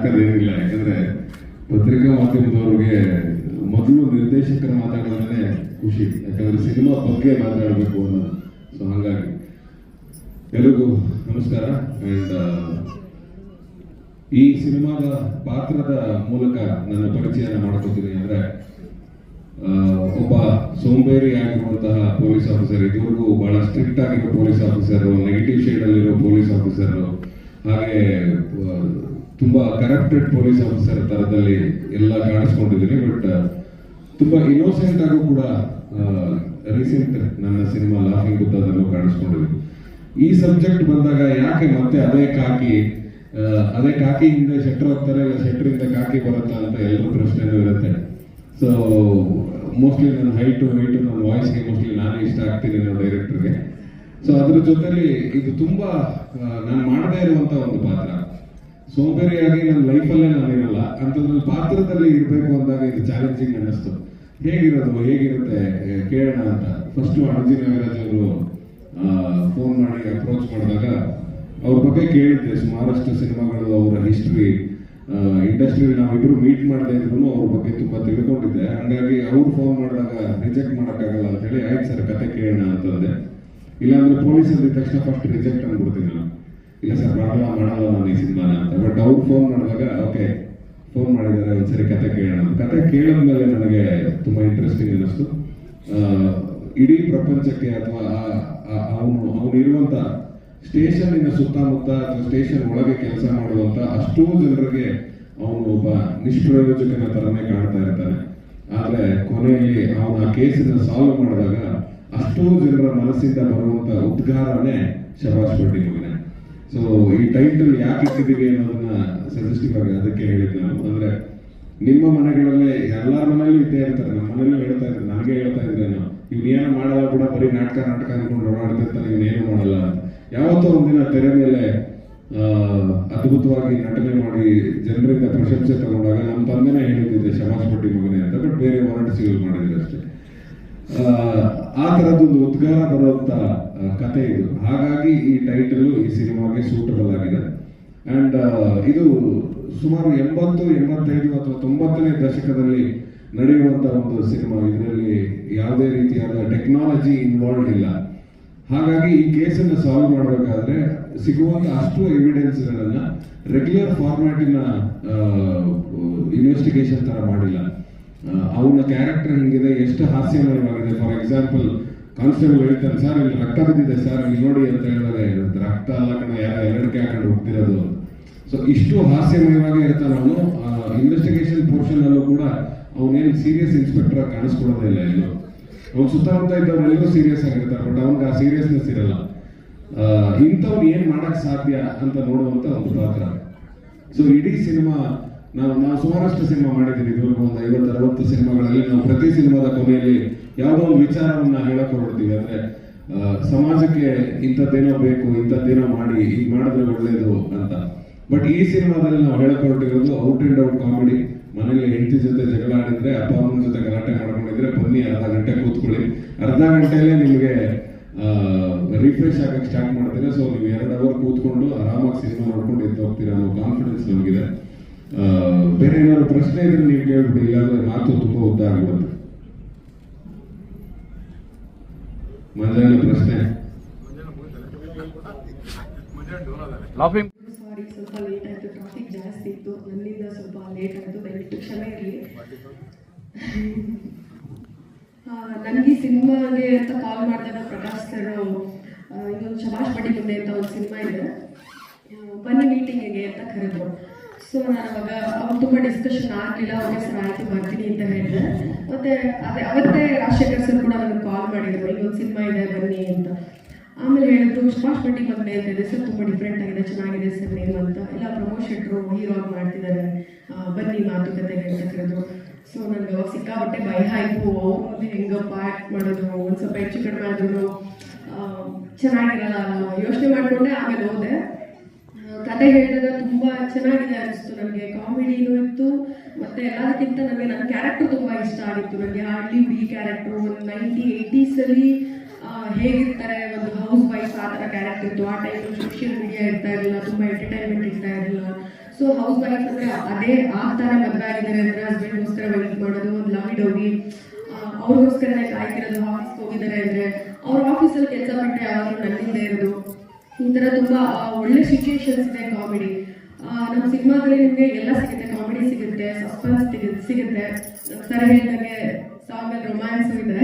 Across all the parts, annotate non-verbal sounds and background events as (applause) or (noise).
ಏನಿಲ್ಲ ಯಾಕಂದ್ರೆ ಪತ್ರಿಕಾ ಮಾಧ್ಯಮದವ್ರಿಗೆ ಮೊದಲು ನಿರ್ದೇಶಕರ ಮಾತಾಡೋದೇ ಖುಷಿ. ಯಾಕಂದ್ರೆ ಸಿನಿಮಾ ಬಗ್ಗೆ ಮಾತಾಡಬೇಕು ಅನ್ನೋ ಸೊ ಹಾಗಾಗಿ ಎಲ್ರಿಗೂ ನಮಸ್ಕಾರ. ಅಂಡ್ ಈ ಸಿನಿಮಾದ ಪಾತ್ರದ ಮೂಲಕ ನನ್ನ ಪರಿಚಯನ ಮಾಡ್ಕೋತೀನಿ ಅಂದ್ರೆ ಒಬ್ಬ ಸೋಂಬೇರಿ ಆಗಿರುವಂತಹ ಪೊಲೀಸ್ ಆಫೀಸರ್. ಇದುವರೆಗೂ ಬಹಳ ಸ್ಟ್ರಿಕ್ಟ್ ಆಗಿರೋ ಪೊಲೀಸ್ ಆಫೀಸರ್, ನೆಗೆಟಿವ್ ಶೇಡ್ ಅಲ್ಲಿರೋ ಪೊಲೀಸ್ ಆಫೀಸರ್. ಹಾಗೆ ತುಂಬಾ ಕರಪ್ಟೆಡ್ ಪೊಲೀಸ್ ಆಫೀಸರ್ ತರದಲ್ಲಿ ಎಲ್ಲ ಕಾಣಿಸ್ಕೊಂಡಿದ್ದೀನಿ ಬಟ್ ತುಂಬಾ ಇನ್ನೋಸೆಂಟ್ ಆಗೂ ಕೂಡ ರೀಸೆಂಟ್ ನನ್ನ ಸಿನಿಮಾ ಲಾಫಿಂಗ್ ಅದನ್ನು ಕಾಣಿಸ್ಕೊಂಡಿದ್ದೀನಿ. ಈ ಸಬ್ಜೆಕ್ಟ್ ಬಂದಾಗ ಯಾಕೆ ಮತ್ತೆ ಅದೇ ಕಾಕಿ ಆ, ಅದೇ ಕಾಕಿಯಿಂದ ಶೆಟ್ರ್ ಹೋಗ್ತಾರೆ ಇಲ್ಲ ಶೆಟ್ರಿಂದ ಕಾಕಿ ಬರುತ್ತಾ ಅಂತ ಎಲ್ಲರೂ ಪ್ರಶ್ನೆನೂ ಇರುತ್ತೆ. ಸೊ ಮೋಸ್ಟ್ಲಿ ನನ್ನ ಹೈಟು ವೈಟು ನನ್ನ ವಾಯ್ಸ್ಗೆ ಮೋಸ್ಟ್ಲಿ ನಾನೇ ಇಷ್ಟ ಆಗ್ತೀನಿ ಅನ್ನೋ ಡೈರೆಕ್ಟರ್ಗೆ ಸೊ ಅದ್ರ ಜೊತೆಲಿ ಇದು ತುಂಬಾ ನಾನು ಮಾಡದೇ ಇರುವಂತ ಒಂದು ಪಾತ್ರ. ಸೋಂಬೇರಿಯಾಗಿ ನನ್ನ ಲೈಫಲ್ಲೇ ನಾನು ಇರಲ್ಲ ಅಂಥದ್ರಲ್ಲಿ ಪಾತ್ರದಲ್ಲಿ ಇರಬೇಕು ಅಂದಾಗ ಇದು ಚಾಲೆಂಜಿಂಗ್ ಅನ್ನಿಸ್ತು. ಹೇಗಿರೋದು, ಹೇಗಿರುತ್ತೆ ಕೇಳೋಣ ಅಂತ. ಫಸ್ಟ್ ಅಣಜಿ ನಾಗರಾಜ್ ಅವರು ಫೋನ್ ಮಾಡಿ ಅಪ್ರೋಚ್ ಮಾಡಿದಾಗ ಅವ್ರ ಬಗ್ಗೆ ಕೇಳಿದ್ದೆ. ಸುಮಾರಷ್ಟು ಸಿನಿಮಾಗಳು, ಅವರ ಹಿಸ್ಟ್ರಿ ಇಂಡಸ್ಟ್ರಿಯಲ್ಲಿ ನಾವಿಬ್ರು ಮೀಟ್ ಮಾಡದೇ ಇದ್ರು ಅವ್ರ ಬಗ್ಗೆ ತುಂಬಾ ತಿಳ್ಕೊಂಡಿದ್ದೆ. ಹಂಗಾಗಿ ಅವ್ರು ಫೋನ್ ಮಾಡಿದಾಗ ರಿಜೆಕ್ಟ್ ಮಾಡೋಕ್ಕಾಗಲ್ಲ ಅಂತ ಹೇಳಿ, ಆಯ್ತು ಸರ್, ಕತೆ ಕೇಳೋಣ ಅಂತಂದೆ ಇಲ್ಲಾಂದ್ರೆ ಇದ್ದ ತಕ್ಷಣ ಫಸ್ಟ್ ರಿಜೆಕ್ಟ್ ಅಂದ್ಬಿಡ್ತೀನಿ ನಾನು. ಇಲ್ಲ, ಸರ್ ಮಾಡಲ್ಲ ಮಾಡಲ್ಲ ನಾನು ಈ ಸಿನಿಮಾನ ಅಂತ. ಬಟ್ ಅವ್ರು ಫೋನ್ ಮಾಡಿದಾಗ ಓಕೆ ಫೋನ್ ಮಾಡಿದ್ದಾರೆ, ಒಂದ್ಸರಿ ಕತೆ ಕೇಳೋಣ. ಕತೆ ಕೇಳಿದ್ಮೇಲೆ ನನಗೆ ತುಂಬ ಇಂಟ್ರೆಸ್ಟಿಂಗ್ ಅನ್ನಿಸ್ತು. ಇಡೀ ಪ್ರಪಂಚಕ್ಕೆ ಅಥವಾ ಅವನು ಅವನಿರುವಂತ ಸ್ಟೇಷನ್ನಿನ ಸುತ್ತಮುತ್ತ ಅಥವಾ ಸ್ಟೇಷನ್ ಒಳಗೆ ಕೆಲಸ ಮಾಡುವಂತ ಅಷ್ಟೂ ಜನರಿಗೆ ಅವನು ಒಬ್ಬ ನಿಷ್ಪ್ರಯೋಜಕನ ತರನೇ ಕಾಣ್ತಾ ಇರ್ತಾನೆ. ಆದರೆ ಕೊನೆಯಲ್ಲಿ ಅವನು ಆ ಕೇಸನ್ನು ಸಾಲ್ವ್ ಮಾಡಿದಾಗ ಅಷ್ಟೂ ಜನರ ಮನಸ್ಸಿಂದ ಬರುವಂತ ಉದ್ಗಾರನೇ ಶಬಾಷ್ ಪಟ್ಟಿ ಸೊ ಈ ಟೈಟಲ್ ಯಾಕೆ ಇಟ್ಟಿದ್ದೀವಿ ಅನ್ನೋದನ್ನ ಸಜೆಸ್ಟಿವ್ ಆಗಿ ಅದಕ್ಕೆ ಹೇಳಿದ್ದು ನಾನು. ಅಂದ್ರೆ ನಿಮ್ಮ ಮನೆಗಳಲ್ಲೇ ಎಲ್ಲಾರ ಮನೆಯಲ್ಲೂ ಇದ್ದೇ ಇರ್ತಾರೆ ನಮ್ಮ ಮನೆಯಲ್ಲೂ ಹೇಳ್ತಾ ಇದ್ರು ನನಗೆ ಹೇಳ್ತಾ ಇದ್ರೆ ನಾನು ಇವ್ನೇನು ಮಾಡಲ್ಲ ಕೂಡ ಬರೀ ನಾಟಕ ನಾಟಕ ಅನ್ಕೊಂಡು ಓಡಾಡ್ತಿರ್ತಾನೆ ಇವನೇನು ಮಾಡಲ್ಲ ಯಾವತ್ತೋ ಒಂದಿನ ತೆರೆ ಮೇಲೆ ಅದ್ಭುತವಾಗಿ ನಟನೆ ಮಾಡಿ ಜನರಿಂದ ಪ್ರಶಂಸೆ ತಗೊಂಡಾಗ ನಮ್ಮ ತಂದೆನೇ ಹೇಳುತ್ತಿದ್ದೆ ಶಬಾಷ್ ಪಟ್ಟಿ ಮಗನೇ ಅಂತ ಬಟ್ ಬೇರೆ ಹೋರಾಟ ಸಿಗಲ್ ಮಾಡಿದ್ರೆ ಅಷ್ಟೇ. ಆ, ತರದೊಂದು ಉದ್ಗಾರ ಬರುವಂತ ಕತೆ ಇದು. ಹಾಗಾಗಿ ಈ ಟೈಟಲ್ ಈ ಸಿನಿಮಾಗೆ ಸೂಟಬಲ್ ಆಗಿದೆ. ಅಂಡ್ ಇದು ಸುಮಾರು ಎಂಬತ್ತು, ಎಂಬತ್ತೈದು ಅಥವಾ ತೊಂಬತ್ತನೇ ದಶಕದಲ್ಲಿ ನಡೆಯುವಂತ ಒಂದು ಸಿನಿಮಾ. ಇದರಲ್ಲಿ ಯಾವುದೇ ರೀತಿಯಾದ ಟೆಕ್ನಾಲಜಿ ಇನ್ವಾಲ್ವ್ ಇಲ್ಲ. ಹಾಗಾಗಿ ಈ ಕೇಸನ್ನು ಸಾಲ್ವ್ ಮಾಡಬೇಕಾದ್ರೆ ಸಿಗುವಂತ ಅಷ್ಟು ಎವಿಡೆನ್ಸ್ಗಳನ್ನ ರೆಗ್ಯುಲರ್ ಫಾರ್ಮ್ಯಾಟಿನ ಇನ್ವೆಸ್ಟಿಗೇಷನ್ ತರ ಮಾಡಿಲ್ಲ. ಅವನ ಕ್ಯಾರೆಕ್ಟರ್ ಹಿಂಗಿದೆ, ಎಷ್ಟು ಹಾಸ್ಯಮಯವಾಗಿದೆ. ಫಾರ್ ಎಕ್ಸಾಂಪಲ್ ಕಾನ್ಸ್ಟೇಬಲ್ ಹೇಳ್ತಾರೆ, ಸರ್, ಇಲ್ಲಿ ರಕ್ತ ಬಿದ್ದಿದೆ ಸರ್, ಇಲ್ಲಿ ನೋಡಿ ಅಂತ ಹೇಳಿದ್ರೆ ರಕ್ತ ಅಲ್ಲ ಕಣ, ಯಾರ ಎರಡಕ್ಕೆ ಹಾಕೊಂಡು ಹೋಗ್ತಿರೋದು ಸೊ ಇಷ್ಟು ಹಾಸ್ಯಮಯವಾಗಿ ಇರ್ತಾನೆ ಅವನು. ಇನ್ವೆಸ್ಟಿಗೇಷನ್ ಪೋರ್ಷನ್ ಅಲ್ಲೂ ಕೂಡ ಅವನೇನು ಸೀರಿಯಸ್ ಇನ್ಸ್ಪೆಕ್ಟರ್ ಆಗಿ ಕಾಣಿಸ್ಕೊಳ್ಳೋದೇ ಇಲ್ಲ ಇನ್ನು. ಅವ್ನು ಸುತ್ತಮುತ್ತ ಇದ್ದವರೆಲ್ಲರೂ ಸೀರಿಯಸ್ ಆಗಿರ್ತಾರೆ ಬಟ್ ಅವ್ನಿಗೆ ಆ ಸೀರಿಯಸ್ನೆಸ್ ಇರಲ್ಲ. ಇಂಥವ್ನು ಏನು ಮಾಡಕ್ ಸಾಧ್ಯ ಅಂತ ನೋಡುವಂತ ಒಂದು ಪಾತ್ರ. ಸೊ ಇಡೀ ಸಿನಿಮಾ ನಾವು ನಾವು ಸುಮಾರಷ್ಟು ಸಿನಿಮಾ ಮಾಡಿದ್ದೀವಿ ಇದುವರೆಗೂ ಒಂದು ಐವತ್ತು ಅರವತ್ತು ಸಿನಿಮಾಗಳಲ್ಲಿ ನಾವು ಪ್ರತಿ ಸಿನಿಮಾದ ಕೊನೆಯಲ್ಲಿ ಯಾವುದೋ ಒಂದು ವಿಚಾರವನ್ನ ಹೇಳಕ್ಕೆ ಹೊರಡ್ತೀವಿ. ಅಂದ್ರೆ ಸಮಾಜಕ್ಕೆ ಇಂಥದ್ದೇನೋ ಬೇಕು, ಇಂಥದ್ದೇನೋ ಮಾಡಿ ಈಗ ಮಾಡಿದ್ರೆ ಒಳ್ಳೇದು ಅಂತ. ಬಟ್ ಈ ಸಿನಿಮಾದಲ್ಲಿ ನಾವು ಹೇಳಕ್ಕೆ ಹೊರಟಿರೋದು ಔಟ್ ಅಂಡ್ ಔಟ್ ಕಾಮಿಡಿ. ಮನೆಯಲ್ಲಿ ಹೆಂಡತಿ ಜೊತೆ ಜಗಳ ಆಡಿದ್ರೆ, ಅಪ್ಪ ಅಮ್ಮನ ಜೊತೆ ಗಲಾಟೆ ಮಾಡ್ಕೊಂಡಿದ್ರೆ ಬನ್ನಿ ಅರ್ಧ ಗಂಟೆ ಕೂತ್ಕೊಳ್ಳಿ. ಅರ್ಧ ಗಂಟೆಯಲ್ಲೇ ನಿಮಗೆ ರಿಫ್ರೆಶ್ ಆಗಕ್ಕೆ ಸ್ಟಾರ್ಟ್ ಮಾಡ್ತೀರಾ. ಸೊ ನೀವು ಎರಡು ಅವರ್ ಕೂತ್ಕೊಂಡು ಆರಾಮಾಗಿ ಸಿನಿಮಾ ನೋಡ್ಕೊಂಡು ಎದ್ದು ಹೋಗ್ತೀರಾ ಅನ್ನೋ ಕಾನ್ಫಿಡೆನ್ಸ್ ನಮಗಿದೆ. ಬೇರೆ ಏನಾದ್ರು ಪ್ರಶ್ನೆ ಇದ್ರೆ ನೀವು ಕೇಳ್ಬಿಡಿ ಇಲ್ಲಾಂದ್ರೆ ಮಾತು ತುಂಬಾ ಉದ್ದ ಆಗ್ಬಿಡುತ್ತೆ. ಮೊದಲನೇ ಪ್ರಶ್ನೆ. ಲಾಫಿಂಗ್ ಸಾರಿ ಸ್ವಲ್ಪ ಲೇಟ್ ಆಯ್ತು ಟ್ರಾಫಿಕ್ ಜಾಸ್ತಿ ಇತ್ತು. ನನ್ನಿಂದ ಸ್ವಲ್ಪ ಲೇಟ್ ಆಯ್ತು ದಯವಿಟ್ಟು ಕ್ಷಮೆ ಇರಲಿ. ನನಗೆ ಸಿನಿಮಾಗೆ ಅಂತ ಕಾಲ್ ಮಾಡಿದಾಗ ಪ್ರಕಾಶ್ ಸರ್ ಇನ್ನೊಂದು ಶಬಾಷ್ ಪಟ್ಟಿ ಮುಂದೆ ಅಂತ ಒಂದು ಸಿನಿಮಾ ಇದೆ. ಬನ್ನಿ ಮೀಟಿಂಗಿಗೆ ಅಂತ ಕರೆದ್ರು. ಸೊ ನಾನು ಅವಾಗ ಅವಾಗ ತುಂಬ ಡಿಸ್ಕಷನ್ ಆಗಲಿಲ್ಲ. ಅವಾಗ ಸರ್ ಆಯಿತು, ಬರ್ತೀನಿ ಅಂತ ಹೇಳಿದೆ ಮತ್ತೆ ಅದೇ ಅವತ್ತೇ ರಾಜಶೇಖರ್ ಸರ್ ಕೂಡ ನನಗೆ ಕಾಲ್ ಮಾಡಿದ್ರು. ಇನ್ನೊಂದು ಸಿನಿಮಾ ಇದೆ, ಬನ್ನಿ ಅಂತ. ಆಮೇಲೆ ಹೇಳಿದ್ರು, ಸುಭಾಷ್ ಭಟ್ಟಿ ಬಂದೆ ಅಂತ ಇದೆ ಸರ್ ತುಂಬ ಡಿಫ್ರೆಂಟ್ ಆಗಿದೆ, ಚೆನ್ನಾಗಿದೆ ಸರ್ ನೇಮ್ ಅಂತ. ಎಲ್ಲ ಪ್ರಮೋದ್ ಶೆಟ್ರು ಹೀರೋ ಆಗಿ ಮಾಡ್ತಿದ್ದಾರೆ ಬನ್ನಿ ಮಾತುಕತೆ ಅಂತ ಕರೆದ್ರು ಸೊ ನನಗೆ ಅವಾಗ ಸಿಕ್ಕಾಪಟ್ಟೆ ಭಯ ಆಯಿತು. ಅವ್ರ ಮುಂದೆ ಹೆಂಗಪ್ಪ ಆ್ಯಕ್ಟ್ ಮಾಡೋದು? ಒಂದು ಸ್ವಲ್ಪ ಹೆಚ್ಚು ಕಡಿಮೆ ಆದ್ರೂ ಚೆನ್ನಾಗಿರಲ್ಲ ಯೋಚನೆ ಮಾಡಿಕೊಂಡೆ, ಆಮೇಲೆ ಹೋದೆ. ಕತೆ ಹೇಳಿದಾಗ ತುಂಬ ಚೆನ್ನಾಗಿದೆ ಅನಿಸ್ತು ನನಗೆ ಕಾಮಿಡಿನೂ ಇತ್ತು, ಮತ್ತೆ ಎಲ್ಲದಕ್ಕಿಂತ ನನಗೆ ನನ್ನ ಕ್ಯಾರೆಕ್ಟರ್ ತುಂಬ ಇಷ್ಟ ಆಗಿತ್ತು. ನನಗೆ ಹಳ್ಳಿ ಹುಡುಗಿ ಕ್ಯಾರೆಕ್ಟ್ರು ಒಂದು ನೈಂಟಿ ಏಯ್ಟೀಸಲ್ಲಿ ಹೇಗಿರ್ತಾರೆ, ಒಂದು ಹೌಸ್ ವೈಫ್ ಆ ಥರ ಕ್ಯಾರೆಕ್ಟರ್ ಇತ್ತು. ಆ ಟೈಮಲ್ಲಿ ಸೋಷಿಯಲ್ ಮೀಡಿಯಾ ಇರ್ತಾ ಇರಲಿಲ್ಲ, ತುಂಬ ಎಂಟರ್ಟೈನ್ಮೆಂಟ್ ಇರ್ತಾ ಇರಲಿಲ್ಲ. ಸೊ ಹೌಸ್ ವೈಫ್ ಅಂದ್ರೆ ಅದೇ, ಆ ಥರ ಮದುವೆ ಆಗಿದ್ದಾರೆ ಅಂದ್ರೆ ಹಸ್ಬೆಂಡ್ಗೋಸ್ಕರ ವೆಯ್ಟ್ ಮಾಡೋದು, ಒಂದು ಲಾಂಗ್ ಹೋಗಿ ಅವ್ರಿಗೋಸ್ಕರನೇ ಕಾಯ್ತಿರೋದು ಆಫೀಸ್ಗೆ ಹೋಗಿದ್ದಾರೆ ಅಂದ್ರೆ ಅವ್ರ ಆಫೀಸಲ್ಲಿ ಕೆಲಸ ಬಿಟ್ಟರೆ ಯಾವಾಗಲೂ ನನ್ನಿಂದ ಇರೋದು. ಈ ಥರ ತುಂಬ ಆ, ಒಳ್ಳೆ ಸಿಚುಯೇಷನ್ಸ್ ಇದೆ ಕಾಮಿಡಿ ನಮ್ಮ ಸಿನಿಮಾದಲ್ಲಿ ನಿಮಗೆ ಎಲ್ಲ ಸಿಗುತ್ತೆ ಕಾಮಿಡಿ ಸಿಗುತ್ತೆ ಸಸ್ಪೆನ್ಸ್ ಸಿಗುತ್ತೆ ಸರ್ ಹೇಳಿದಂಗೆ ಸಾಂಗಲ್ಲಿ ರೊಮ್ಯಾನ್ಸ್ ಇದೆ.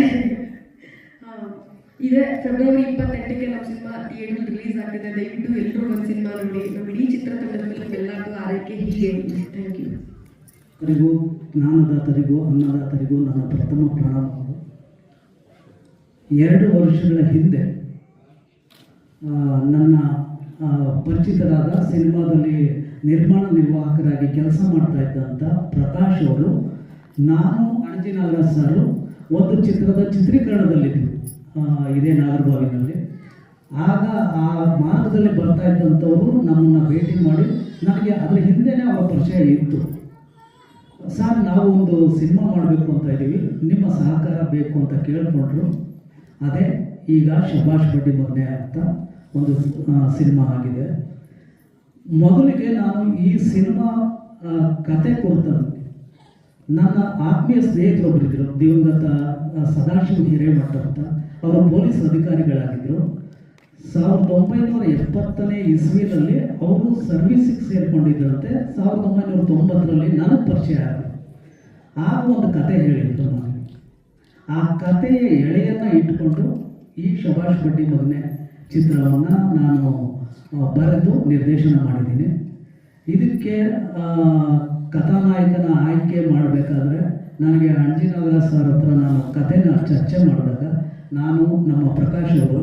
ಇದೆ ಫೆಬ್ರವರಿ ಇಪ್ಪತ್ತೆಂಟಕ್ಕೆ ನಮ್ಮ ಸಿನಿಮಾ ಥಿಯೇಟರ್ ರಿಲೀಸ್ ಆಗ್ತಿದೆ. ದಯವಿಟ್ಟು ಎಲ್ಲರೂ ಒಂದು ಸಿನಿಮಾ ನೋಡಿ. ನಮ್ಮ ಇಡೀ ಚಿತ್ರತಂಡದ ಮೇಲೆ ಎಲ್ಲರಿಗೂ ಆರೈಕೆ ಹೀಗೆ. ಥ್ಯಾಂಕ್ ಯು ಅವರಿಗೂ ಜ್ಞಾನದಾತರಿಗೂ ಅನ್ನದಾತರಿಗೂ ನನ್ನ ಪ್ರಥಮ ಪ್ರಣಾಮಗಳು. ಎರಡು ವರ್ಷಗಳ ಹಿಂದೆ ನನ್ನ ಪರಿಚಿತರಾದ ಸಿನಿಮಾದಲ್ಲಿ ನಿರ್ಮಾಣ ನಿರ್ವಾಹಕರಾಗಿ ಕೆಲಸ ಮಾಡ್ತಾ ಇದ್ದಂಥ ಪ್ರಕಾಶ್ ಅವರು, ನಾನು ಅಣಜಿ ನಾಗರಾಜ್ ಸರ್, ಒಂದು ಚಿತ್ರದ ಚಿತ್ರೀಕರಣದಲ್ಲಿದ್ದರು ಇದೇ ನಾಗರಬಾವಿನಲ್ಲಿ. ಆಗ ಆ ಮಾರ್ಗದಲ್ಲಿ ಬರ್ತಾ ಇದ್ದಂಥವರು ನಮ್ಮನ್ನು ಭೇಟಿ ಮಾಡಿ ನನಗೆ ಅದರ ಹಿಂದೆನೇ ಅವರ ಪರಿಚಯ ಇತ್ತು. ಸರ್, ನಾವು ಒಂದು ಸಿನಿಮಾ ಮಾಡಬೇಕು ಅಂತ ಇದ್ದೀವಿ, ನಿಮ್ಮ ಸಹಕಾರ ಬೇಕು ಅಂತ ಕೇಳಿಕೊಂಡ್ರು. ಅದೇ, ಈಗ ಶುಭಾಷ್ ಬಡ್ಡಿ ಮೊನ್ನೆ ಅಂತ ಒಂದು ಸಿನಿಮಾ ಆಗಿದೆ. ಮೊದಲಿಗೆ ನಾನು ಈ ಸಿನಿಮಾ ಕತೆ ಕುರಿತಂತೆ ನನ್ನ ಆತ್ಮೀಯ ಸ್ನೇಹಿತರೊಬ್ಬರಿದ್ದರು ದಿವಂಗತ ಸದಾಶಿವ ಹಿರೇಮಠ ಅಂತ, ಅವರು ಪೊಲೀಸ್ ಅಧಿಕಾರಿಗಳಾಗಿದ್ದರು ಸಾವಿರದ ಒಂಬೈನೂರ ಎಪ್ಪತ್ತನೇ ಇಸ್ವಿನಲ್ಲಿ ಅವರು ಸರ್ವಿಸಿಗೆ ಸೇರಿಕೊಂಡಿದ್ದರಂತೆ ಸಾವಿರದ ಒಂಬೈನೂರ ತೊಂಬತ್ತರಲ್ಲಿ ನನಗೆ ಪರಿಚಯ ಆಗಿದೆ ಆಗ ಒಂದು ಕತೆ ಹೇಳಿದ್ರು ನನಗೆ. ಆ ಕಥೆಯ ಎಳೆಯನ್ನು ಇಟ್ಟುಕೊಂಡು ಈ ಶಬಾಷ್ ಬಡ್ಡಿ ಮಗನೆ ಚಿತ್ರವನ್ನು ನಾನು ಬರೆದು ನಿರ್ದೇಶನ ಮಾಡಿದ್ದೀನಿ. ಇದಕ್ಕೆ ಕಥಾನಾಯಕನ ಆಯ್ಕೆ ಮಾಡಬೇಕಾದ್ರೆ ನನಗೆ ಅಂಜಿನಗರ ಸರ್ ಹತ್ರ ನಾನು ಕಥೆನ ಚರ್ಚೆ ಮಾಡಿದಾಗ ನಾನು ನಮ್ಮ ಪ್ರಕಾಶ್ ಅವರು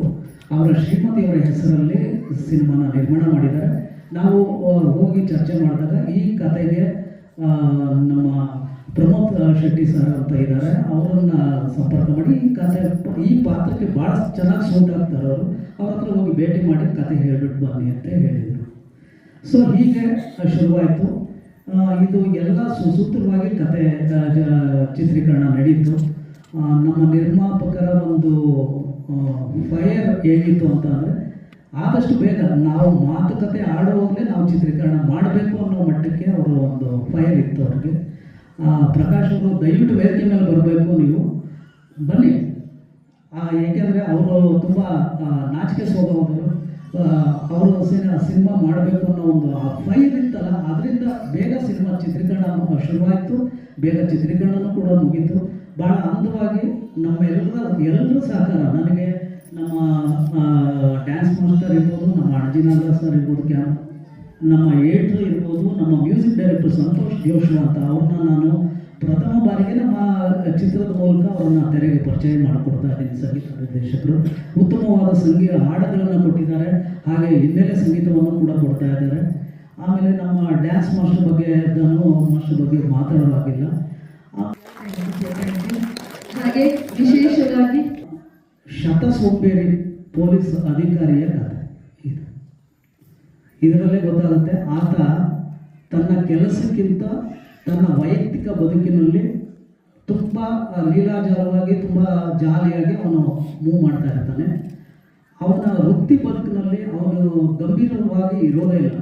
ಅವರ ಶ್ರೀಮತಿಯವರ ಹೆಸರಲ್ಲಿ ಸಿನಿಮಾನ ನಿರ್ಮಾಣ ಮಾಡಿದ್ದಾರೆ. ನಾವು ಹೋಗಿ ಚರ್ಚೆ ಮಾಡಿದಾಗ ಈ ಕಥೆಗೆ ನಮ್ಮ ಪ್ರಮೋದ್ ಶೆಟ್ಟಿ ಸರ್ ಅಂತ ಇದ್ದಾರೆ. ಅವರನ್ನು ಸಂಪರ್ಕ ಮಾಡಿ ಈ ಕಥೆ, ಈ ಪಾತ್ರಕ್ಕೆ ಭಾಳ ಚೆನ್ನಾಗಿ ಸೂಟ್ ಆಗ್ತಾರೆ ಅವರು. ಅವ್ರ ಹತ್ರ ಹೋಗಿ ಭೇಟಿ ಮಾಡಿ ಕತೆ ಹೇಳ್ಬಿಟ್ಟು ಬನ್ನಿ ಅಂತ ಹೇಳಿದರು. ಸೊ ಹೀಗೆ ಶುರುವಾಯಿತು. ಇದು ಎಲ್ಲ ಸುಸೂತ್ರವಾಗಿ ಕತೆ ಚಿತ್ರೀಕರಣ ನಡೀತು. ನಮ್ಮ ನಿರ್ಮಾಪಕರ ಒಂದು ಫೈರ್ ಹೇಗಿತ್ತು ಅಂತ ಅಂದರೆ ಆದಷ್ಟು ಬೇಗ ನಾವು ಮಾತುಕತೆ ಆಡುವಾಗಲೇ ನಾವು ಚಿತ್ರೀಕರಣ ಮಾಡಬೇಕು ಅನ್ನೋ ಮಟ್ಟಕ್ಕೆ ಅವರು ಒಂದು ಫೈರ್ ಇತ್ತು ಅವ್ರಿಗೆ. ಪ್ರಕಾಶ್ ಅವರು ದಯವಿಟ್ಟು ವೇದಿಕೆ ಮೇಲೆ ಬರಬೇಕು ನೀವು. ಬನ್ನಿ. ಆ, ಏಕೆಂದರೆ ಅವರು ತುಂಬ ನಾಚಿಕೆ ಸ್ವಭಾವದವರು. ಅವರು ಸಿನಿಮಾ ಮಾಡಬೇಕು ಅನ್ನೋ ಒಂದು ಆ ಫೈರ್ ಇತ್ತಲ್ಲ ಅದರಿಂದ ಬೇಗ ಸಿನಿಮಾ ಚಿತ್ರೀಕರಣ ಶುರುವಾಯಿತು. ಬೇಗ ಚಿತ್ರೀಕರಣನೂ ಕೂಡ ಮುಗೀತು. ಭಾಳ ಅಂದವಾಗಿ ನಮ್ಮೆಲ್ಲರ ಎಲ್ಲರೂ ಸಹಕಾರ. ನನಗೆ ನಮ್ಮ ಡ್ಯಾನ್ಸ್ ಮಾಸ್ಟರ್ ಇರ್ಬೋದು ನಮ್ಮ ಅಣಜಿನಾಗ ಸರ್ ಇರ್ಬೋದು ಕ್ಯಾ ನಮ್ಮ ಏಟ್ರ್ ಇರ್ಬೋದು ನಮ್ಮ ಮ್ಯೂಸಿಕ್ ಡೈರೆಕ್ಟರ್ ಸಂತೋಷ್ ಜೋಶಿ ಅಂತ ಅವ್ರನ್ನ ನಾನು ಪ್ರಥಮ ಬಾರಿಗೆ ನಮ್ಮ ಚಿತ್ರದ ಮೂಲಕ ಅವರನ್ನು ತೆರೆಗೆ ಪರಿಚಯ ಮಾಡಿಕೊಡ್ತಾ ಇದ್ದೀನಿ ಸಂಗೀತ ನಿರ್ದೇಶಕರು. ಉತ್ತಮವಾದ ಸಂಗೀತ ಹಾಡುಗಳನ್ನು ಕೊಟ್ಟಿದ್ದಾರೆ ಹಾಗೆ ಹಿನ್ನೆಲೆ ಸಂಗೀತವನ್ನು ಕೂಡ ಕೊಡ್ತಾ ಇದ್ದಾರೆ. ಆಮೇಲೆ ನಮ್ಮ ಡ್ಯಾನ್ಸ್ ಮಾಸ್ಟರ್ ಬಗ್ಗೆ ಧನು ಮಾಸ್ಟರ್ ಬಗ್ಗೆ ಮಾತಾಡೋದಾಗಿಲ್ಲ. ಹಾಗೆ ವಿಶೇಷವಾಗಿ? ಶತ ಸೋಂಬೇರಿ ಪೊಲೀಸ್ ಅಧಿಕಾರಿಯ ಕಥೆ ಇದರಲ್ಲೇ ಗೊತ್ತಾಗುತ್ತೆ, ಆತ ತನ್ನ ಕೆಲಸಕ್ಕಿಂತ ತನ್ನ ವೈಯಕ್ತಿಕ ಬದುಕಿನಲ್ಲಿ ತುಂಬ ಲೀಲಾಜಾಲವಾಗಿ, ತುಂಬ ಜಾಲಿಯಾಗಿ ಅವನು ಮೂವ್ ಮಾಡ್ತಾ ಇರ್ತಾನೆ. ಅವನ ವೃತ್ತಿ ಬದುಕಿನಲ್ಲಿ ಅವನು ಗಂಭೀರವಾಗಿ ಇರೋದೇ ಇಲ್ಲ.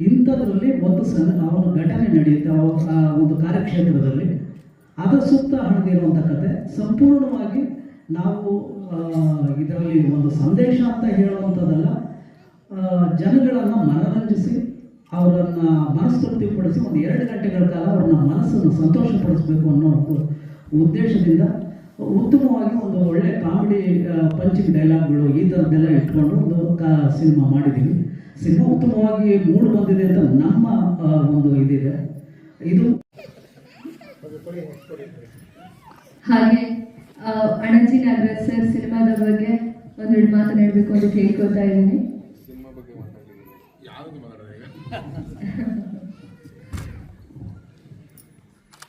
ಇಂಥದ್ರಲ್ಲಿ ಒಂದು ಸಣ್ಣ ಅವನ ಘಟನೆ ನಡೆಯುತ್ತೆ ಆ ಒಂದು ಕಾರ್ಯಕ್ಷೇತ್ರದಲ್ಲಿ. ಅದರ ಸುತ್ತ ಹಣದಿರುವಂಥ ಕತೆ. ಸಂಪೂರ್ಣವಾಗಿ ನಾವು ಇದರಲ್ಲಿ ಒಂದು ಸಂದೇಶ ಅಂತ ಹೇಳುವಂಥದ್ದಲ್ಲ ಜನಗಳನ್ನು ಮನರಂಜಿಸಿ ಅವರನ್ನು ಮನಸ್ತೃಪ್ತಿಪಡಿಸಿ ಒಂದು ಎರಡು ಗಂಟೆಗಳ ಕಾಲ ಅವ್ರನ್ನ ಮನಸ್ಸನ್ನು ಸಂತೋಷಪಡಿಸಬೇಕು ಅನ್ನೋ ಉದ್ದೇಶದಿಂದ ಉತ್ತಮವಾಗಿ ಒಂದು ಒಳ್ಳೆ ಕಾಮಿಡಿ ಪಂಚಿಂಗ್ ಡೈಲಾಗ್ಗಳು ಈ ಥರದ್ದೆಲ್ಲ ಇಟ್ಕೊಂಡು ಒಂದು ಕಾ, ಸಿನಿಮಾ ಮಾಡಿದ್ದೀವಿ ಸಿನಿಮಾ ಉತ್ತಮವಾಗಿ ಮೂಡ್ ಬಂದಿದೆ ಅಂತ ನಮ್ಮ ಒಂದು ಇದಿದೆ. ಇದು ಹಾಗೆ ಅಣಜಿ ನಾಗರಾಜ್ ಸರ್ ಸಿನಿಮಾದ ಬಗ್ಗೆ ಒಂದೆರಡು ಮಾತನಾಡಬೇಕು ಅಂತ ಕೇಳ್ಕೊತಾ ಇದ್ದೀನಿ ಸಿನಿಮಾ ಬಗ್ಗೆ ಮಾತಾಡಿದ್ದೀನಿ ಯಾವ್ದು ಮಾತಾಡೋದು ಈಗ (laughs)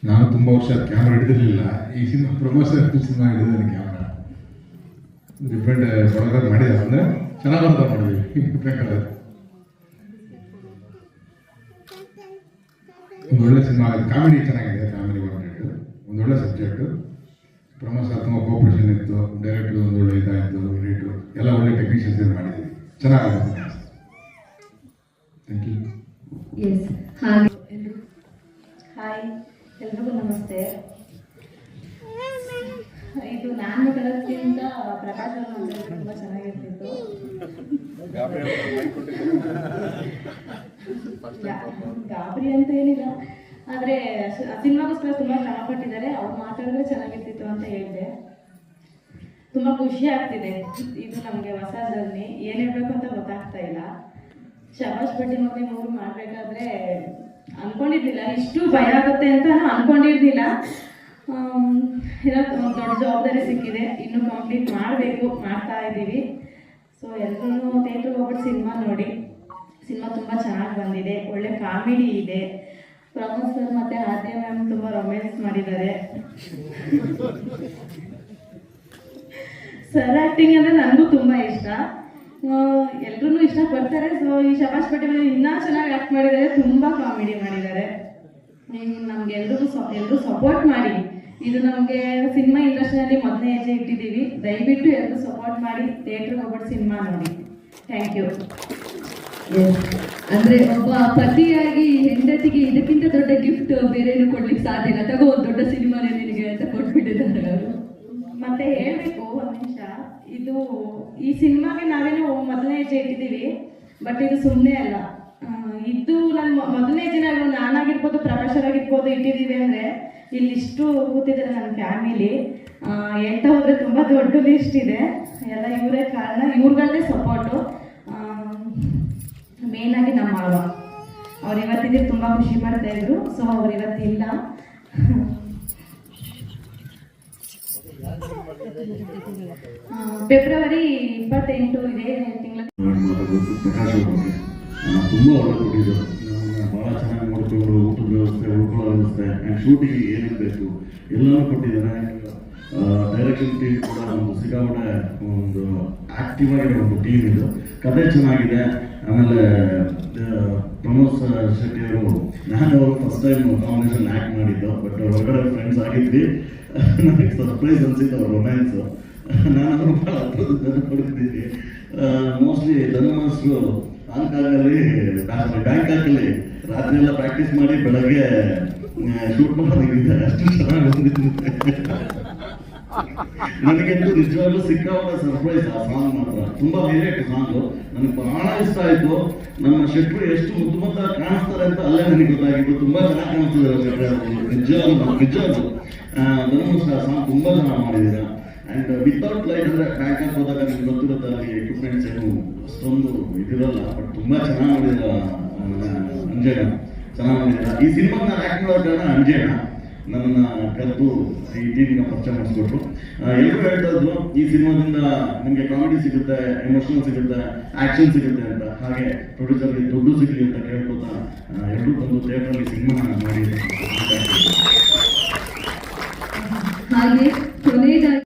ನಾನು ತುಂಬ ವರ್ಷ ಕ್ಯಾಮ್ರಾ ಹಿಡಿದಿರಲಿಲ್ಲ. ಈ ಸಿನಿಮಾ ಪ್ರಮೋಷನ್ ಸಿನಿಮಾ ಹಿಡಿದಿದ್ದೀನಿ ಕ್ಯಾಮ್ರಾ ಡಿಫ್ರೆಂಟ್ ಕೊಡೋದು ಮಾಡಿದ್ದಾರೆ ಅಂದರೆ ಚೆನ್ನಾಗಿ ಬರ್ತಾ ಮಾಡಿದ್ವಿ ಡಿಫ್ರೆಂಟ್ (laughs) ಕಲರ್ ಒಂದು ಒಳ್ಳೆ ಸಿನಿಮಾ ಕಾಮಿಡಿ ಚೆನ್ನಾಗಿದೆ ಕಾಮಿಡಿ ಒಂದು ಒಳ್ಳೆ ಸಬ್ಜೆಕ್ಟು ಪ್ರಮೋದ್ ಸರ್ ತುಂಬ ಕೋಪರೇಷನ್ ಇತ್ತು. ಡೈರೆಕ್ಟ್ರು ಒಂದು ಒಳ್ಳೆ ಇದಾಯಿತು ಎಡಿಟು ಎಲ್ಲ ಒಳ್ಳೆ ಟೆಕ್ನಿಷಿಯನ್ಸ್ ಮಾಡಿದ್ವಿ ಚೆನ್ನಾಗಿದೆ ಥ್ಯಾಂಕ್ ಯು ಹಾಗೆ ಹಾಯ್ ಎಲ್ರಿಗೂ ನಮಸ್ತೆ. ಇದು ನಾನು ಕಳೋದಕ್ಕಿಂತ ಪ್ರಕಾಶ್ ತುಂಬ ಚೆನ್ನಾಗಿರ್ತಿತ್ತು. ಗಾಬರಿ ಅಂತ ಏನಿಲ್ಲ. ಆದರೆ ಸಿನಿಮಾಗೋಸ್ಕರ ತುಂಬ ಶ್ರಮ ಪಟ್ಟಿದ್ದಾರೆ ಅವ್ರು ಮಾತಾಡಿದ್ರೆ ಚೆನ್ನಾಗಿರ್ತಿತ್ತು ಅಂತ ಹೇಳಿದೆ. ತುಂಬ ಖುಷಿ ಆಗ್ತಿದೆ. ಇದು ನಮಗೆ ಹೊಸ ಜರ್ನಿ ಏನು ಹೇಳ್ಬೇಕು ಅಂತ ಗೊತ್ತಾಗ್ತಾ ಶಬಾಷ್ ಬಡ್ಡಿ ಮಗನೆ ಮೂವಿ ಮಾಡಬೇಕಾದ್ರೆ ಅನ್ಕೊಂಡಿರ್ಲಿಲ್ಲ. ಇಷ್ಟು ಭಯ ಆಗುತ್ತೆ ಅಂತ ನಾನು ಅನ್ಕೊಂಡಿರ್ಲಿಲ್ಲ. ಏನೋ ದೊಡ್ಡ ಜವಾಬ್ದಾರಿ ಸಿಕ್ಕಿದೆ. ಇನ್ನು ಕಂಪ್ಲೀಟ್ ಮಾಡಬೇಕು, ಮಾಡ್ತಾ ಇದ್ದೀವಿ. ಸೊ ಎಲ್ಲರೂ ಥಿಯೇಟ್ರಿಗೆ ಹೋಗ್ಬಿಟ್ಟು ಸಿನಿಮಾ ನೋಡಿ. ಸಿನಿಮಾ ತುಂಬ ಚೆನ್ನಾಗಿ ಬಂದಿದೆ. ಒಳ್ಳೆ ಕಾಮಿಡಿ ಇದೆ. ಪ್ರಮೋದ್ ಸರ್ ಮತ್ತು ಆದ್ಯ ಮ್ಯಾಮ್ ತುಂಬ ರೊಮ್ಯಾನ್ಸ್ ಮಾಡಿದ್ದಾರೆ. (laughs) ಸರ್ ಆ್ಯಕ್ಟಿಂಗ್ ಅಂದರೆ ನನಗೂ ತುಂಬ ಇಷ್ಟ. ಎಲ್ರೂ ಇಷ್ಟಪಡ್ತಾರೆ ಸೊ ಈ ಶಬಾಷ್ ಪಟೇಲ್ ಇನ್ನೂ ಚೆನ್ನಾಗಿ ಆಕ್ಟ್ ಮಾಡಿದ್ದಾರೆ. ತುಂಬಾ ಕಾಮಿಡಿ ಮಾಡಿದ್ದಾರೆ. ನಮ್ಗೆ ಎಲ್ರಿಗೂ ಎಲ್ಲರೂ ಸಪೋರ್ಟ್ ಮಾಡಿ. ಇದು ನಮಗೆ ಸಿನಿಮಾ ಇಂಡಸ್ಟ್ರಿಯಲ್ಲಿ ಮೊದಲನೇ ಹೆಜ್ಜೆ ಇಟ್ಟಿದ್ದೀವಿ. ದಯವಿಟ್ಟು ಎಲ್ಲರೂ ಸಪೋರ್ಟ್ ಮಾಡಿ. ಥಿಯೇಟ್ರಿಗೆ ಹೋಗ್ಬಿಟ್ಟು ಸಿನಿಮಾ ನೋಡಿ. Thank you. ಅಂದ್ರೆ ಒಬ್ಬ ಪತಿಯಾಗಿ ಹೆಂಡತಿಗೆ ಇದಕ್ಕಿಂತ ದೊಡ್ಡ ಗಿಫ್ಟ್ ಬೇರೆ ಕೊಡ್ಲಿಕ್ಕೆ ಸಾಧ್ಯ ಇಲ್ಲ. ತಗೋ ಒಂದು ದೊಡ್ಡ ಸಿನಿಮಾನೇ ನಿನಗೆ ಅಂತ ಕೊಟ್ಬಿಟ್ಟಿದ್ದಾರೆ ಅವರು. ಮತ್ತೆ ಹೇಳ್ಬೇಕು. ಇದು ಈ ಸಿನಿಮಾಗೆ ನಾವೇನು ಮೊದಲನೇ ಹೆಜ್ಜೆ ಇಟ್ಟಿದ್ದೀವಿ, ಬಟ್ ಇದು ಸುಮ್ಮನೆ ಅಲ್ಲ. ಇದು ನನ್ನ ಮೊದಲನೇ ಹೆಜ್ಜೆ ನಾನಾಗಿರ್ಬೋದು ಪ್ರೊಫೆಸರ್ ಆಗಿರ್ಬೋದು ಇಟ್ಟಿದ್ದೀವಿ ಅಂದರೆ ಇಲ್ಲಿ ಇಷ್ಟು ಕೂತಿದ್ದಾರೆ ನನ್ನ ಫ್ಯಾಮಿಲಿ. ಹೇಳ್ತಾ ಹೋದರೆ ತುಂಬ ದೊಡ್ಡ ಲಿಸ್ಟ್ ಇದೆ. ಎಲ್ಲ ಇವರೇ ಕಾರಣ ಇವ್ರುಗಳದ್ದೇ ಸಪೋರ್ಟು ಮೇಯ್ನಾಗಿ ನಮ್ಮ ಅವ್ರು ಇವತ್ತಿದ್ರೆ ತುಂಬ ಖುಷಿ ಮಾಡ್ತಾ ಇದ್ರು ಸೊ ಅವ್ರು ಇವತ್ತಿಲ್ಲ ಆ, ಫೆಬ್ರವರಿ ಇಪ್ಪತ್ತೆಂಟು ಇದೆ ತಿಂಗಳ ತುಂಬ ಒಳ್ಳೆ ಕೊಟ್ಟಿದ್ದರು ಭಾಳ ಚೆನ್ನಾಗಿ ನೋಡ್ಕೊಂಡು ಊಟದ ವ್ಯವಸ್ಥೆ ಉಳ್ಕೊಳ್ಳೋ ವ್ಯವಸ್ಥೆ ಆ್ಯಂಡ್ ಶೂಟಿಂಗ್ ಏನೇನು ಬೇಕು? ಎಲ್ಲನೂ ಕೊಟ್ಟಿದ್ದಾರೆ. ಡೈರೆಕ್ಷನ್ ಟೀಮ್ ಕೂಡ ಒಂದು ಸಿಕ್ಕಾಪಟ್ಟೆ ಒಂದು ಆಕ್ಟಿವ್ ಆಗಿರೋ ಒಂದು ಟೀಮ್ ಇದು. ಕತೆ ಚೆನ್ನಾಗಿದೆ. ಆಮೇಲೆ ಪ್ರಮೋದ್ ಶೆಟ್ಟಿ ಅವರು, ನಾನು ಅವರು ಫಸ್ಟ್ ಟೈಮ್ ಕಾಂಬಿನೇಷನ್ ಆ್ಯಕ್ಟ್ ಮಾಡಿದ್ದು ಬಟ್ ಹೊರಗಡೆ ಫ್ರೆಂಡ್ಸ್ ಆಗಿದ್ವಿ. ನನಗೆ ಸರ್ಪ್ರೈಸ್ ಅನ್ಸಿತ್ತು ಅವ್ರ ರೊಮ್ಯಾನ್ಸು ನಾನು ಅವರು ಭಾಳ ಹತ್ರದ ಪಡ್ತಿದ್ದೀನಿ ಮೋಸ್ಟ್ಲಿ ಧನುಮಾಸ್ಟ್ರು ಹಾಂಗ್ಕಾಂಗಲ್ಲಿ ಬ್ಯಾಂಕಾಕಲ್ಲಿ ರಾತ್ರಿ ಎಲ್ಲ ಪ್ರಾಕ್ಟೀಸ್ ಮಾಡಿ ಬೆಳಗ್ಗೆ ಶೂಟ್ ಮಾಡೋದಕ್ಕಿಂತ ಅಷ್ಟು ಚೆನ್ನಾಗಿ ಬಂದಿದೆ. ನನಗಂತೂ ನಿಜವಾಗ್ಲೂ ಸಿಕ್ಕಾಪಟ್ಟೆ ಸರ್ಪ್ರೈಸ್ ಆ ಸಾಂಗ್ ಮಾತ್ರ. ತುಂಬಾ ಹೈಲೈಟ್ ಸಾಂಗ್ ನನಗೆ ಬಹಳ ಇಷ್ಟ ಆಯ್ತು. ನಮ್ಮ ಶೆಟ್ರು ಎಷ್ಟು ಮುದ್ದು ಮುದ್ದ ಕಾಣಿಸ್ತಾರೆ ಅಂತ ಅಲ್ಲೇ ನನಗೆ ಗೊತ್ತಾಗಿತ್ತು. ತುಂಬಾ ಚೆನ್ನಾಗಿ ಕಾಣಿಸ್ತಿದ್ದಾರೆ ನಿಜವಾಗ್ಲು ನಿಜವಾಗ್ಲು. ಧನುಷ್ ಸಾಂಗ್ ತುಂಬಾ ಚೆನ್ನಾಗಿ ಮಾಡಿದ್ದೀರಾ. ಅಂಡ್ ವಿತೌಟ್ ಲೈಟ್ ಅಂದ್ರೆ ಬ್ಯಾಂಕಾಕ್ ಹೋದಾಗ ನಿಮ್ಗೆ ಗೊತ್ತಿರುತ್ತೆ ಅಲ್ಲಿ ಎಕ್ವಿಪ್ಮೆಂಟ್ಸ್ ಏನು ಅಷ್ಟೊಂದು ಇದಿರಲ್ಲ ಬಟ್ ತುಂಬಾ ಚೆನ್ನಾಗಿ ಮಾಡಿದ ಅಂಜೇನ ಚೆನ್ನಾಗಿ ಮಾಡಿದ ಈ ಸಿನಿಮಾ ಆಕ್ಟ್ ಮಾಡೋ ನನ್ನ ಕರೆದು ಈ ಟಿವಿನ ಪರಿಚಯ ಮಾಡಿಸ್ಕೊಟ್ರು. ಎಲ್ಲರೂ ಹೇಳ್ತಾ ಈ ಸಿನಿಮಾದಿಂದ ನಿಮಗೆ ಕಾಮಿಡಿ ಸಿಗುತ್ತೆ ಎಮೋಷನಲ್ ಸಿಗುತ್ತೆ ಆಕ್ಷನ್ ಸಿಗುತ್ತೆ ಅಂತ. ಹಾಗೆ ಪ್ರೊಡ್ಯೂಸರ್ಗೆ ದುಡ್ಡು ಸಿಗಲಿ ಅಂತ ಕೇಳ್ಕೊತಾ ಎಲ್ಲರೂ ಬಂದು ಥಿಯೇಟ್ರಲ್ಲಿ ಸಿನಿಮಾ ಮಾಡಿ ಹಾಗೆ ಕೊನೆಯದಾಗಿ